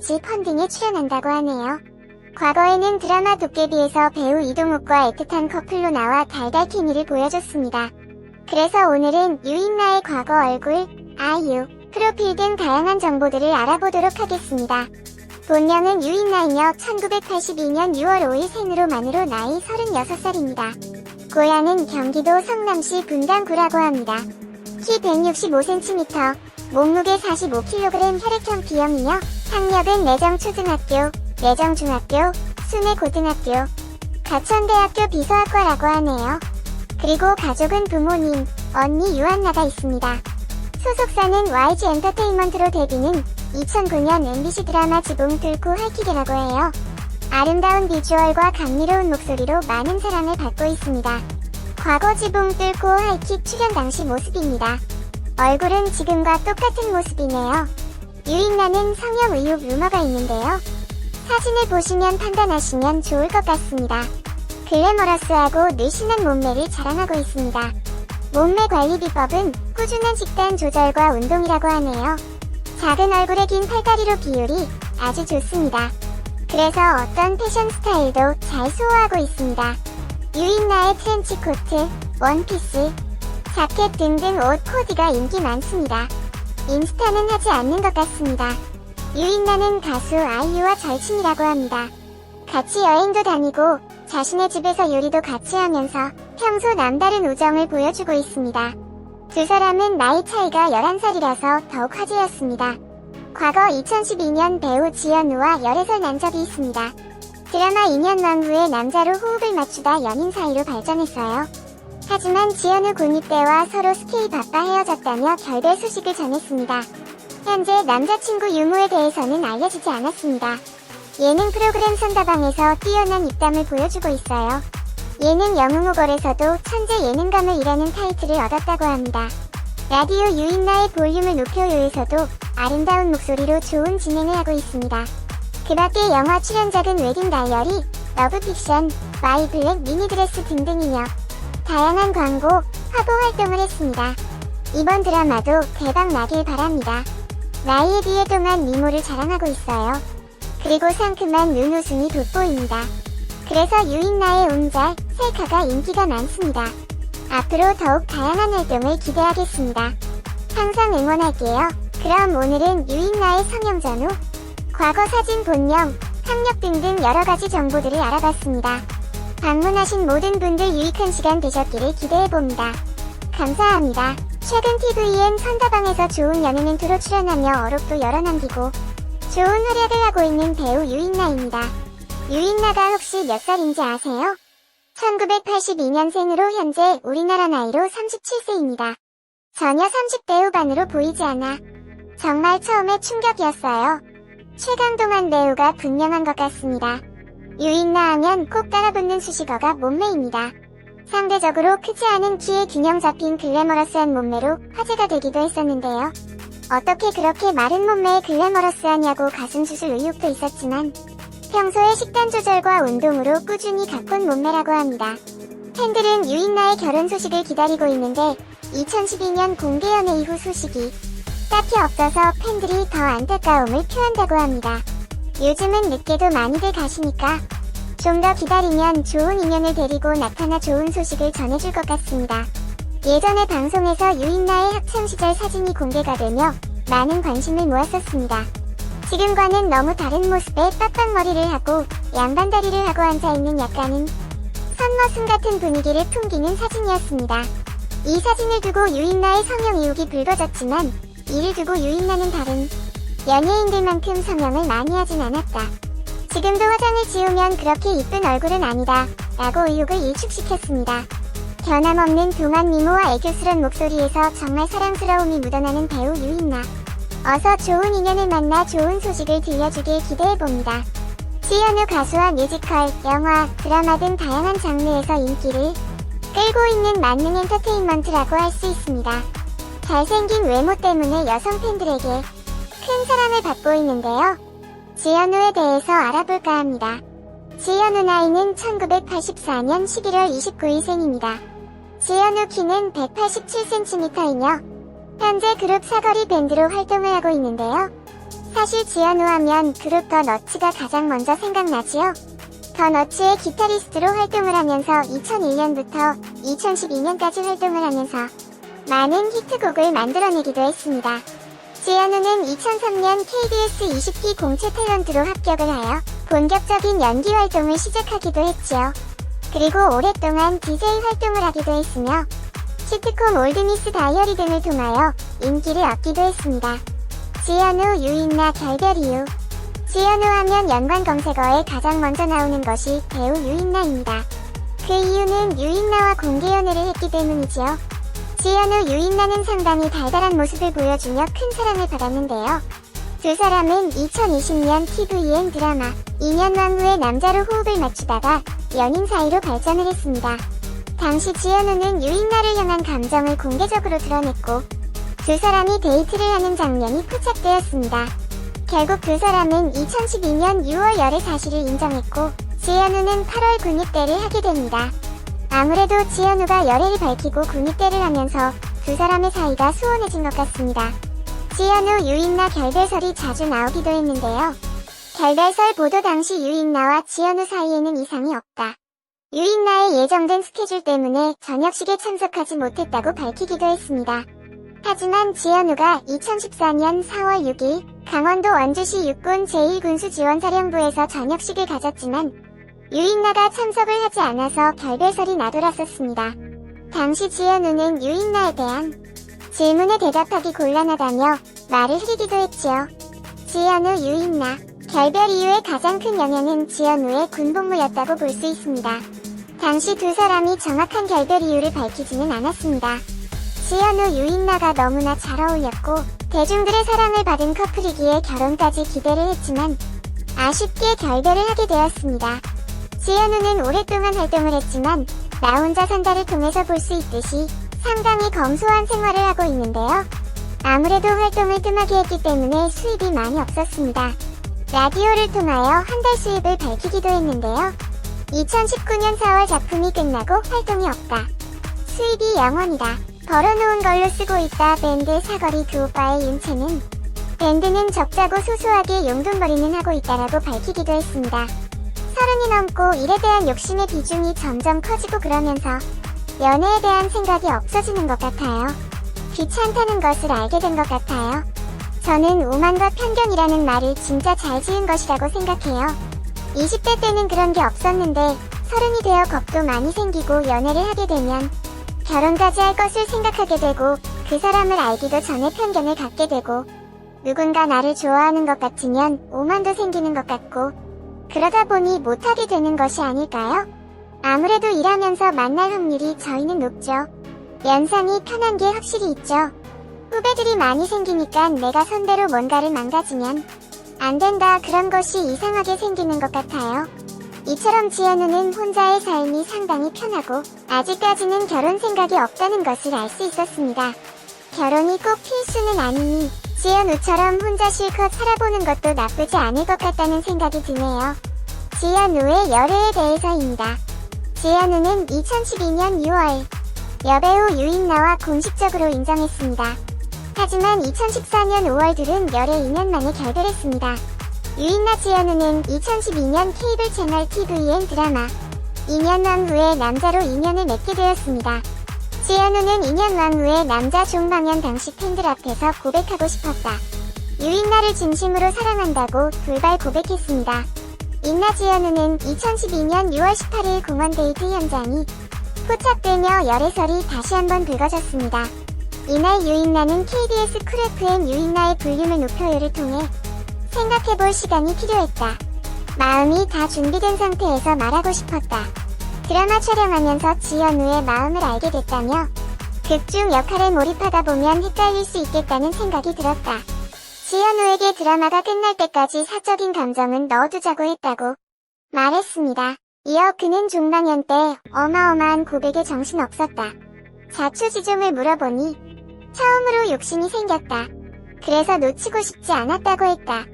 같이 펀딩에 출연한다고 하네요. 과거에는 드라마 도깨비에서 배우 이동욱과 애틋한 커플로 나와 달달 케미를 보여줬습니다. 그래서 오늘은 유인나의 과거 얼굴, 아이유, 프로필 등 다양한 정보들을 알아보도록 하겠습니다. 본명은 유인나이며 1982년 6월 5일 생으로 만으로 나이 36살입니다. 고향은 경기도 성남시 분당구라고 합니다. 키 165cm, 몸무게 45kg 혈액형 B형이며 학력은 내정초등학교, 내정중학교, 순회고등학교, 가천대학교 비서학과라고 하네요. 그리고 가족은 부모님, 언니 유한나가 있습니다. 소속사는 YG 엔터테인먼트로 데뷔는 2009년 MBC 드라마 지붕 뚫고 할퀴게라고 해요. 아름다운 비주얼과 감미로운 목소리로 많은 사랑을 받고 있습니다. 과거 지붕 뚫고 하이킥 출연 당시 모습입니다. 얼굴은 지금과 똑같은 모습이네요. 유인나는 성형 의혹 루머가 있는데요. 사진을 보시면 판단하시면 좋을 것 같습니다. 글래머러스하고 늘씬한 몸매를 자랑하고 있습니다. 몸매 관리 비법은 꾸준한 식단 조절과 운동이라고 하네요. 작은 얼굴에 긴 팔다리로 비율이 아주 좋습니다. 그래서 어떤 패션 스타일도 잘 소화하고 있습니다. 유인나의 트렌치 코트, 원피스, 자켓 등등 옷 코디가 인기 많습니다. 인스타는 하지 않는 것 같습니다. 유인나는 가수 아이유와 절친이라고 합니다. 같이 여행도 다니고 자신의 집에서 요리도 같이 하면서 평소 남다른 우정을 보여주고 있습니다. 두 사람은 나이 차이가 11살이라서 더욱 화제였습니다. 과거 2012년 배우 지연우와 열애설 난 적이 있습니다. 드라마 2년 왕후의 남자로 호흡을 맞추다 연인 사이로 발전했어요. 하지만 지연우 군입 때와 서로 스케이 바빠 헤어졌다며 결별 소식을 전했습니다. 현재 남자친구 유무에 대해서는 알려지지 않았습니다. 예능 프로그램 선다방에서 뛰어난 입담을 보여주고 있어요. 예능 영웅호걸에서도 천재 예능감을이라는 타이틀을 얻었다고 합니다. 라디오 유인나의 볼륨을 높여요에서도 아름다운 목소리로 좋은 진행을 하고 있습니다. 그 밖에 영화 출연작은 웨딩 다이어리, 러브픽션, 마이 블랙 미니드레스 등등이며 다양한 광고, 화보 활동을 했습니다. 이번 드라마도 대박 나길 바랍니다. 나이에 비해 동안 미모를 자랑하고 있어요. 그리고 상큼한 눈웃음이 돋보입니다. 그래서 유인나의 움잘, 셀카가 인기가 많습니다. 앞으로 더욱 다양한 활동을 기대하겠습니다. 항상 응원할게요. 그럼 오늘은 유인나의 성형 전후, 과거 사진 본명, 학력 등등 여러 가지 정보들을 알아봤습니다. 방문하신 모든 분들 유익한 시간 되셨기를 기대해봅니다. 감사합니다. 최근 TVN 선다방에서 좋은 연애 멘트로 출연하며 어록도 열어남기고 좋은 활약을 하고 있는 배우 유인나입니다. 유인나가 혹시 몇 살인지 아세요? 1982년생으로 현재 우리나라 나이로 37세입니다. 전혀 30대 후반으로 보이지 않아 정말 처음에 충격이었어요. 최강동안 배우가 분명한 것 같습니다. 유인나 하면 꼭 따라붙는 수식어가 몸매입니다. 상대적으로 크지 않은 키에 균형 잡힌 글래머러스한 몸매로 화제가 되기도 했었는데요. 어떻게 그렇게 마른 몸매에 글래머러스하냐고 가슴 수술 의혹도 있었지만 평소에 식단 조절과 운동으로 꾸준히 가꾼 몸매라고 합니다. 팬들은 유인나의 결혼 소식을 기다리고 있는데 2012년 공개 연애 이후 소식이 딱히 없어서 팬들이 더 안타까움을 표한다고 합니다. 요즘은 늦게도 많이들 가시니까 좀 더 기다리면 좋은 인연을 데리고 나타나 좋은 소식을 전해줄 것 같습니다. 예전에 방송에서 유인나의 학창시절 사진이 공개가 되며 많은 관심을 모았었습니다. 지금과는 너무 다른 모습에 빡빡머리를 하고 양반다리를 하고 앉아있는 약간은 선머슴 같은 분위기를 풍기는 사진이었습니다. 이 사진을 두고 유인나의 성형 의혹이 불거졌지만 이를 두고 유인나는 다른 연예인들만큼 성형을 많이 하진 않았다. 지금도 화장을 지우면 그렇게 이쁜 얼굴은 아니다. 라고 의혹을 일축시켰습니다. 변함없는 동안 미모와 애교스런 목소리에서 정말 사랑스러움이 묻어나는 배우 유인나. 어서 좋은 인연을 만나 좋은 소식을 들려주길 기대해봅니다. 지연우 가수와 뮤지컬, 영화, 드라마 등 다양한 장르에서 인기를 끌고 있는 만능 엔터테인먼트라고 할 수 있습니다. 잘생긴 외모 때문에 여성 팬들에게 큰 사랑을 받고 있는데요. 지연우에 대해서 알아볼까 합니다. 지연우 나이는 1984년 11월 29일 생입니다. 지연우 키는 187cm이며 현재 그룹 사거리 밴드로 활동을 하고 있는데요. 사실 지연우 하면 그룹 더 너츠가 가장 먼저 생각나지요. 더 너츠의 기타리스트로 활동을 하면서 2001년부터 2012년까지 활동을 하면서 많은 히트곡을 만들어내기도 했습니다. 지연우는 2003년 KBS 20기 공채 탤런트로 합격을 하여 본격적인 연기 활동을 시작하기도 했지요. 그리고 오랫동안 DJ 활동을 하기도 했으며 시트콤 올드미스 다이어리 등을 통하여 인기를 얻기도 했습니다. 지연우, 유인나, 결별 이유 지연우 하면 연관 검색어에 가장 먼저 나오는 것이 배우 유인나입니다. 그 이유는 유인나와 공개 연애를 했기 때문이지요. 지연우, 유인나는 상당히 달달한 모습을 보여주며 큰 사랑을 받았는데요. 두 사람은 2020년 TVN 드라마 2년 왕후의 남자로 호흡을 맞추다가 연인 사이로 발전을 했습니다. 당시 지연우는 유인나를 향한 감정을 공개적으로 드러냈고 두 사람이 데이트를 하는 장면이 포착되었습니다. 결국 두 사람은 2012년 6월 열애 사실을 인정했고 지연우는 8월 군입대를 하게 됩니다. 아무래도 지연우가 열애를 밝히고 군입대를 하면서 두 사람의 사이가 수원해진 것 같습니다. 지연우, 유인나 결별설이 자주 나오기도 했는데요. 결별설 보도 당시 유인나와 지연우 사이에는 이상이 없다. 유인나의 예정된 스케줄 때문에 저녁식에 참석하지 못했다고 밝히기도 했습니다. 하지만 지연우가 2014년 4월 6일 강원도 원주시 육군 제1군수 지원사령부에서 저녁식을 가졌지만 유인나가 참석을 하지 않아서 결별설이 나돌았었습니다. 당시 지연우는 유인나에 대한 질문에 대답하기 곤란하다며 말을 흐리기도 했지요. 지연우, 유인나, 결별 이후의 가장 큰 영향은 지연우의 군복무였다고 볼 수 있습니다. 당시 두 사람이 정확한 결별 이유를 밝히지는 않았습니다. 지연우, 유인나가 너무나 잘 어울렸고 대중들의 사랑을 받은 커플이기에 결혼까지 기대를 했지만 아쉽게 결별을 하게 되었습니다. 지연우는 오랫동안 활동을 했지만 나 혼자 산다를 통해서 볼 수 있듯이 상당히 검소한 생활을 하고 있는데요. 아무래도 활동을 뜸하게 했기 때문에 수입이 많이 없었습니다. 라디오를 통하여 한 달 수입을 밝히기도 했는데요. 2019년 4월 작품이 끝나고 활동이 없다. 수입이 0원이다. 벌어놓은 걸로 쓰고 있다. 밴드 사거리 두 오빠의 윤채는 밴드는 적자고 소소하게 용돈벌이는 하고 있다라고 밝히기도 했습니다. 서른이 넘고 일에 대한 욕심의 비중이 점점 커지고 그러면서 연애에 대한 생각이 없어지는 것 같아요. 귀찮다는 것을 알게 된 것 같아요. 저는 오만과 편견이라는 말을 진짜 잘 지은 것이라고 생각해요. 20대 때는 그런 게 없었는데 서른이 되어 겁도 많이 생기고 연애를 하게 되면 결혼까지 할 것을 생각하게 되고 그 사람을 알기도 전에 편견을 갖게 되고 누군가 나를 좋아하는 것 같으면 오만도 생기는 것 같고 그러다 보니 못하게 되는 것이 아닐까요? 아무래도 일하면서 만날 확률이 저희는 높죠. 연상이 편한 게 확실히 있죠. 후배들이 많이 생기니까 내가 선대로 뭔가를 망가지면 안 된다 그런 것이 이상하게 생기는 것 같아요. 이처럼 지연우는 혼자의 삶이 상당히 편하고 아직까지는 결혼 생각이 없다는 것을 알 수 있었습니다. 결혼이 꼭 필수는 아니니 지연우처럼 혼자 실컷 살아보는 것도 나쁘지 않을 것 같다는 생각이 드네요. 지연우의 열애에 대해서입니다. 지연우는 2012년 6월 여배우 유인나와 공식적으로 인정했습니다. 하지만 2014년 5월 둘은 열애 2년 만에 결별했습니다. 유인나 지연우는 2012년 케이블 채널 TVN 드라마 2년 왕후의 남자로 인연을 맺게 되었습니다. 지연우는 2년 왕후의 남자 종방연 당시 팬들 앞에서 고백하고 싶었다. 유인나를 진심으로 사랑한다고 돌발 고백했습니다. 인나 지연우는 2012년 6월 18일 공원 데이트 현장이 포착되며 열애설이 다시 한번 불거졌습니다. 이날 유인나는 KBS 쿨 FM 유인나의 볼륨을 높여요를 통해 생각해볼 시간이 필요했다. 마음이 다 준비된 상태에서 말하고 싶었다. 드라마 촬영하면서 지연우의 마음을 알게 됐다며 극중 역할에 몰입하다 보면 헷갈릴 수 있겠다는 생각이 들었다. 지연우에게 드라마가 끝날 때까지 사적인 감정은 넣어두자고 했다고 말했습니다. 이어 그는 종방연 때 어마어마한 고백에 정신없었다. 자초지종을 물어보니 처음으로 욕심이 생겼다. 그래서 놓치고 싶지 않았다고 했다.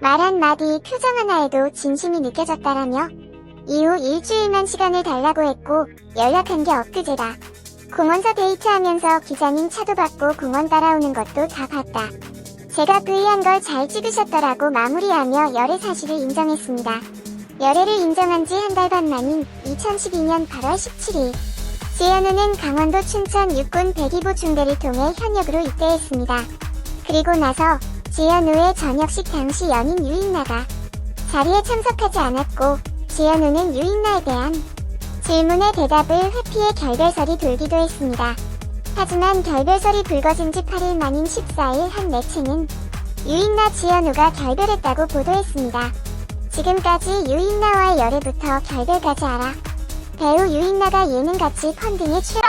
말 한마디 표정 하나에도 진심이 느껴졌다라며 이후 일주일만 시간을 달라고 했고 연락한 게 엊그제다. 공원서 데이트하면서 기자님 차도 받고 공원 따라오는 것도 다 봤다. 제가 V한 걸 잘 찍으셨더라고 마무리하며 열애 사실을 인정했습니다. 열애를 인정한 지 한 달 반 만인 2012년 8월 17일. 지현우는 강원도 춘천 육군 102부 중대를 통해 현역으로 입대했습니다. 그리고 나서 지현우의 저녁식 당시 연인 유인나가 자리에 참석하지 않았고 지현우는 유인나에 대한 질문에 대답을 회피해 결별설이 돌기도 했습니다. 하지만 결별설이 불거진 지 8일 만인 14일 한 매체는 유인나 지현우가 결별했다고 보도했습니다. 지금까지 유인나와의 열애부터 결별까지 알아. 배우 유인나가 예능같이 펀딩에 출연.